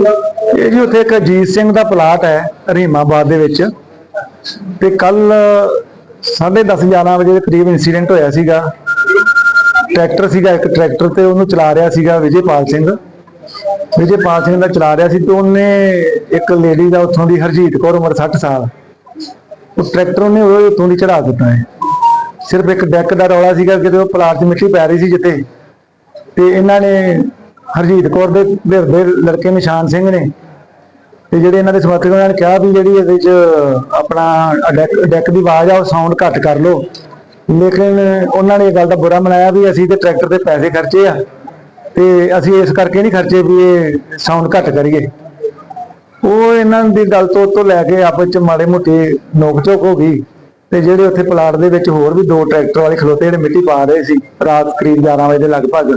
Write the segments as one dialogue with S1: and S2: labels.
S1: ਇਹ ਜੀ ਉੱਥੇ ਇੱਕ ਅਜੀਤ ਸਿੰਘ ਦਾ ਪਲਾਟ ਹੈ ਰਹੀਮਾਬਾਦ ਦੇ ਵਿੱਚ। ਤੇ ਕੱਲ 10:30 11 ਵਜੇ ਦੇ ਕਰੀਬ ਇਨਸੀਡੈਂਟ ਹੋਇਆ ਸੀਗਾ। ਟਰੈਕਟਰ ਸੀਗਾ, ਇੱਕ ਟਰੈਕਟਰ ਤੇ ਉਹਨੂੰ ਚਲਾ ਰਿਹਾ ਸੀਗਾ ਵਿਜੇਪਾਲ ਸਿੰਘ। ਵਿਜੇਪਾਲ ਸਿੰਘ ਦਾ ਚਲਾ ਰਿਹਾ ਸੀ ਤੇ ਉਹਨੇ ਇੱਕ ਲੇਡੀ ਦਾ ਉੱਥੋਂ ਦੀ ਹਰਜੀਤ ਕੌਰ ਉਮਰ 60 ਸਾਲ। ਉਹ ਟਰੈਕਟਰ ਉਹਨੇ ਉਹ ਉੱਥੋਂ ਦੀ ਚੜਾ ਦਿੱਤਾ ਹੈ। ਸਿਰਫ ਇੱਕ ਡੈਕ ਦਾ ਰੌਲਾ ਸੀਗਾ ਕਿਤੇ ਉਹ ਪਲਾਟ 'ਚ ਮਿੱਟੀ ਪੈ ਰਹੀ ਸੀ ਜਿੱਥੇ। ਤੇ ਇਹਨਾਂ ਨੇ ਹਰਜੀਤ ਕੌਰ ਦੇ ਘਰ ਦੇ ਲੜਕੇ ਨਿਸ਼ਾਨ ਸਿੰਘ ਨੇ। ਤੇ ਜਿਹੜੇ ਇਹਨਾਂ ਦੇ ਸਮਰਥਕ ਉਹਨਾਂ ਨੇ ਕਿਹਾ ਵੀ ਜਿਹੜੀ ਇਹਦੇ 'ਚ ਆਪਣਾ ਡੈਕ ਦੀ ਆਵਾਜ਼ ਆ, ਉਹ ਸਾਊਂਡ ਘੱਟ ਕਰ ਲਓ। ਲੇਕਿਨ ਉਹਨਾਂ ਨੇ ਇਹ ਗੱਲ ਦਾ ਬੁਰਾ ਮਨਾਇਆ ਵੀ ਅਸੀਂ ਤੇ ਟਰੈਕਟਰ ਤੇ ਪੈਸੇ ਖਰਚੇ ਆ। ਤੇ ਅਸੀਂ ਇਸ ਕਰਕੇ ਨਹੀਂ ਖਰਚੇ ਵੀ ਇਹ ਸਾਊਂਡ ਘੱਟ ਕਰੀਏ। ਉਹ ਇਹਨਾਂ ਦੀ ਗੱਲ ਤੋਂ ਤੋਂ ਲੈ ਕੇ ਆਪਸ ਚ ਮਾੜੇ ਮੋਟੇ ਨੋਕ ਝੋਕ ਹੋ ਗਈ। ਤੇ ਜਿਹੜੇ ਉੱਥੇ ਪਲਾਟ ਦੇ ਵਿੱਚ ਹੋਰ ਵੀ ਦੋ ਟਰੈਕਟਰ ਵਾਲੇ ਖਲੋਤੇ ਜਿਹੜੇ ਮਿੱਟੀ ਪਾ ਰਹੇ ਸੀ, ਰਾਤ ਕਰੀਬ 11 ਵਜੇ ਦੇ ਲਗਭਗ।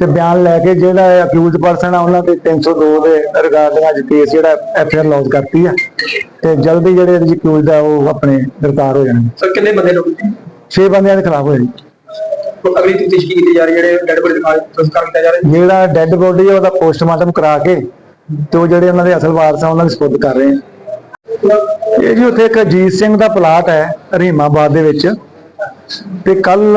S1: ਤੇ ਬਿਆਨ ਲੈ ਕੇ ਜਿਹੜਾ ਅਕਿਊਜ਼ਡ ਪਰਸਨ ਆ ਉਹਨਾਂ ਦੇ 302 ਦੇ ਰਿਗਾਰਡਿੰਗ ਅੱਜ ਕੇਸ ਜਿਹੜਾ ਐਫਆਈਆਰ ਲੌਂਚ ਕਰਤੀ ਆ। ਤੇ ਜਲਦੀ ਜਿਹੜੇ ਇਹਦੇ ਅਕਿਊਜ਼ਡ ਆ ਉਹ ਆਪਣੇ ਗ੍ਰਿਫਤਾਰ ਹੋ ਜਾਣਗੇ।
S2: ਸਰ ਕਿੰਨੇ ਬੰਦੇ ਲੋਕ ਸੀ?
S1: 6 ਬੰਦਿਆਂ ਦੇ ਖਿਲਾਫ ਹੋਏ ਜੀ।
S2: ਅਗਲੀ ਤਫਤੀਸ਼ ਕੀਤੀ ਜਾ ਰਹੀ ਜਿਹੜੇ ਡੈਡ ਬੋਡੀ ਦਿਖਾ ਸੰਸਕਾਰ ਕੀਤਾ ਜਾ ਰਿਹਾ
S1: ਜਿਹੜਾ ਡੈੱਡ ਬੋਡੀ ਆ ਉਹਦਾ ਪੋਸਟਮਾਰਟਮ ਕਰਾ ਕੇ ਤੇ ਉਹ ਜਿਹੜੇ ਉਹਨਾਂ ਦੇ ਅਸਲ ਵਾਰਸ ਆ ਉਹਨਾਂ ਨੂੰ ਸਪੁੱਦ ਕਰ ਰਹੇ ਆ। ਇਹ ਜੀ ਉੱਥੇ ਇੱਕ ਅਜੀਤ ਸਿੰਘ ਦਾ ਪਲਾਟ ਹੈ ਰਹੀਮਾਬਾਦ ਦੇ ਵਿੱਚ। ਤੇ ਕੱਲ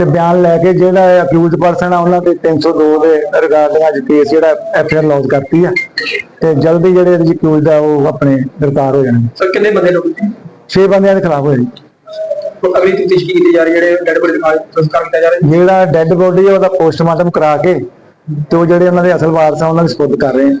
S1: ਤੇ ਬਿਆਨ ਲੈ ਕੇ ਜਿਹੜਾ ਅਕਿਊਜ਼ਡ ਪਰਸਨ ਆ ਉਹਨਾਂ ਦੇ 302 ਦੇ ਰਿਗਾਰਡਿੰਗ ਅੱਜ ਕੇਸ ਜਿਹੜਾ ਐਫਆਈਆਰ ਲੌਂਚ ਕਰਤੀ ਆ। ਤੇ ਜਲਦੀ ਜਿਹੜੇ ਇਹਦੇ ਅਕਿਊਜ਼ਡ ਆ ਉਹ ਆਪਣੇ ਗ੍ਰਿਫਤਾਰ ਹੋ ਜਾਣਗੇ।
S2: ਸਰ ਕਿੰਨੇ ਬੰਦੇ ਲੋਕ
S1: 6 ਬੰਦਿਆਂ ਦੇ ਖਿਲਾਫ ਹੋਏ। ਜੀ
S2: ਅਗਲੀ ਤਫਤੀਸ਼ ਕੀਤੀ ਜਾ ਰਹੀ ਜਿਹੜੇ ਡੈਡ ਬੋਡੀ ਦਿਖਾ ਸੰਸਕਾਰ ਕੀਤਾ ਜਾ ਰਿਹਾ
S1: ਜਿਹੜਾ ਡੈੱਡ ਬੋਡੀ ਆ ਉਹਦਾ ਪੋਸਟਮਾਰਟਮ ਕਰਾ ਕੇ ਤੇ ਉਹ ਜਿਹੜੇ ਉਹਨਾਂ ਦੇ ਅਸਲ ਵਾਰਸ ਆ ਉਹਨਾਂ ਨੂੰ ਸਪੁੱਦ ਕਰ ਰਹੇ ਆ।